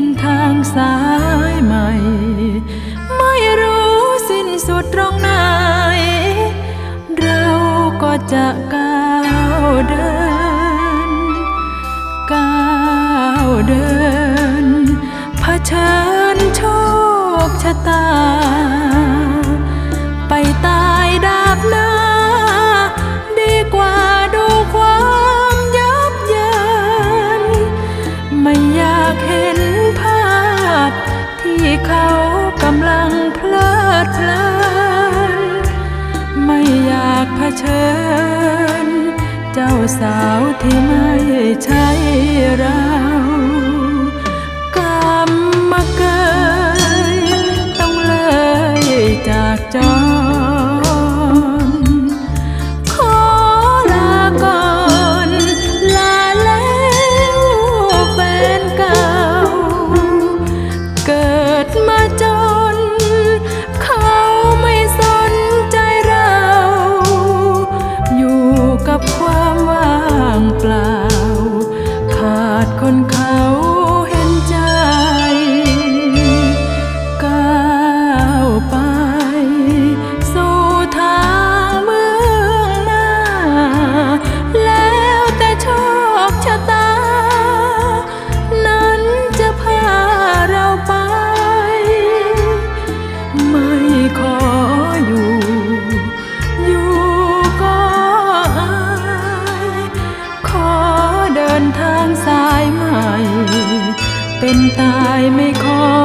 เป็นทางสายใหม่ ไม่รู้สิ้นสุดตรงไหน เราก็จะก้าวเดิน ก้าวเดินเผชิญโชคชะตา ที่เขากำลังเพลิดเพลิน ไม่อยากเผชิญ เจ้าสาวที่ไม่ใช่เรา เป็นตายไม่ขอ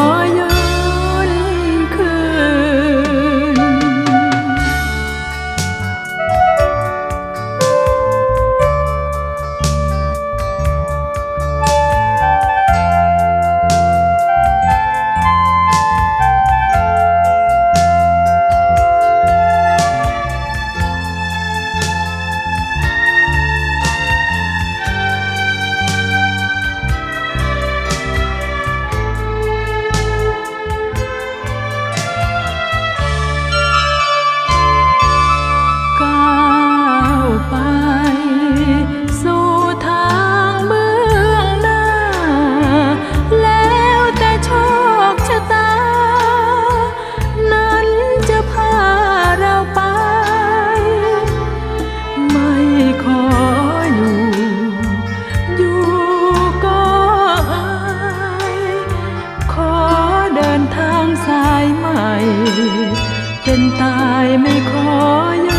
เป็นตายไม่ขอย